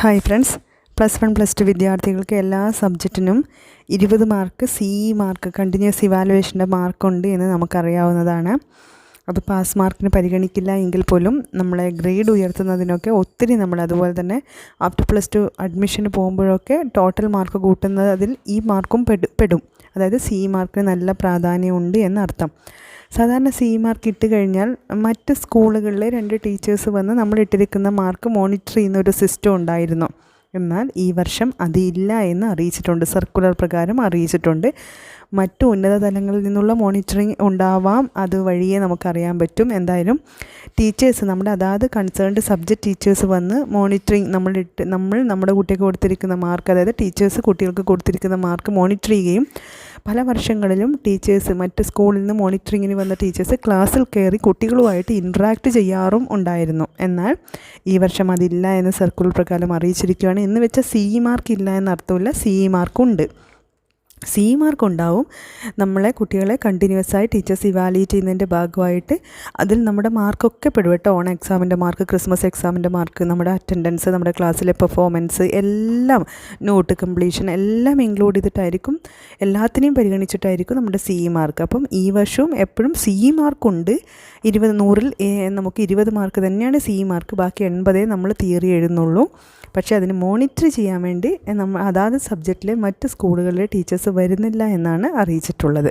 Hi friends plus one plus two വിദ്യാർത്ഥികൾക്ക് എല്ലാ സബ്ജക്റ്റിനും ഇരുപത് മാർക്ക് സി മാർക്ക് കണ്ടിന്യൂസ് ഇവാലുവേഷന്റെ മാർക്കുണ്ട് എന്ന് നമുക്കറിയാവുന്നതാണ്. അത് പാസ് മാർക്കിന് പരിഗണിക്കില്ല എങ്കിൽ പോലും നമ്മളെ ഗ്രേഡ് ഉയർത്തുന്നതിനൊക്കെ ഒത്തിരി നമ്മൾ അതുപോലെ തന്നെ ആഫ്റ്റർ പ്ലസ് ടു അഡ്മിഷന് പോകുമ്പോഴൊക്കെ ടോട്ടൽ മാർക്ക് കൂട്ടുന്നതിൽ ഈ മാർക്കും പെടും അതായത് സി മാർക്കിന് നല്ല പ്രാധാന്യമുണ്ട് എന്നർത്ഥം. സാധാരണ സി മാർക്ക് ഇട്ട് കഴിഞ്ഞാൽ മറ്റ് സ്കൂളുകളിലെ രണ്ട് ടീച്ചേഴ്സ് വന്ന് നമ്മൾ ഇട്ടിരിക്കുന്ന മാർക്ക് മോണിറ്റർ ചെയ്യുന്ന ഒരു സിസ്റ്റം ഉണ്ടായിരുന്നു. എന്നാൽ ഈ വർഷം അതില്ല എന്ന് അറിയിച്ചിട്ടുണ്ട്. സർക്കുലർ പ്രകാരം അറിയിച്ചിട്ടുണ്ട്. മറ്റു ഉന്നത തലങ്ങളിൽ നിന്നുള്ള മോണിറ്ററിങ് ഉണ്ടാവാം. അത് വഴിയേ നമുക്കറിയാൻ പറ്റും. എന്തായാലും ടീച്ചേഴ്സ് നമ്മുടെ അതാത് കൺസേൺഡ് സബ്ജക്റ്റ് ടീച്ചേഴ്സ് വന്ന് മോണിറ്ററിങ് നമ്മൾ നമ്മൾ നമ്മുടെ കുട്ടികൾക്ക് കൊടുത്തിരിക്കുന്ന മാർക്ക് അതായത് ടീച്ചേഴ്സ് കുട്ടികൾക്ക് കൊടുത്തിരിക്കുന്ന മാർക്ക് മോണിറ്റർ ചെയ്യുകയും പല വർഷങ്ങളിലും ടീച്ചേഴ്സ് മറ്റ് സ്കൂളിൽ നിന്ന് മോണിറ്ററിങ്ങിന് വന്ന ടീച്ചേഴ്സ് ക്ലാസ്സിൽ കയറി കുട്ടികളുമായിട്ട് ഇൻട്രാക്ട് ചെയ്യാറും ഉണ്ടായിരുന്നു. എന്നാൽ ഈ വർഷം അതില്ല എന്ന് സർക്കുലർ പ്രകാരം അറിയിച്ചിരിക്കുകയാണ്. എന്ന് വെച്ചാൽ സി ഇ മാർക്ക് ഇല്ല എന്നർത്ഥമില്ല. സി ഇ മാർക്കുണ്ട് സി മാർക്ക് ഉണ്ടാവും നമ്മളെ കുട്ടികളെ കണ്ടിന്യൂസ് ആയി ടീച്ചേഴ്സ് ഇവാലുവേറ്റ് ചെയ്യുന്നതിന്റെ ഭാഗമായിട്ട് അതിൽ നമ്മുടെ മാർക്കൊക്കെ പെടും കേട്ടോ. ഓൺ എക്സാമിന്റെ മാർക്ക് ക്രിസ്മസ് എക്സാമിന്റെ മാർക്ക് നമ്മുടെ അറ്റൻഡൻസ് നമ്മുടെ ക്ലാസ്സിലെ പെർഫോമൻസ് എല്ലാം നോട്ട് കംപ്ലീഷൻ എല്ലാം ഇൻക്ലൂഡ് ചെയ്തിട്ടായിരിക്കും എല്ലാത്തിനെയും പരിഗണിച്ചിട്ടായിരിക്കും നമ്മുടെ സി മാർക്ക്. അപ്പം ഈ വർഷവും എപ്പോഴും സി മാർക്കുണ്ട്. ഇരുപത് നൂറിൽ നമുക്ക് ഇരുപത് മാർക്ക് തന്നെയാണ് സി മാർക്ക്. ബാക്കി എൺപതേ നമ്മൾ തിയറി എഴുതുന്നുള്ളൂ. പക്ഷേ അതിന് മോണിറ്റർ ചെയ്യാൻ വേണ്ടി നമ്മൾ അതാത് സബ്ജക്റ്റിലെ മറ്റ് സ്കൂളുകളിലെ ടീച്ചേഴ്സ് വരുന്നില്ല എന്നാണ് അറിയിച്ചിട്ടുള്ളത്.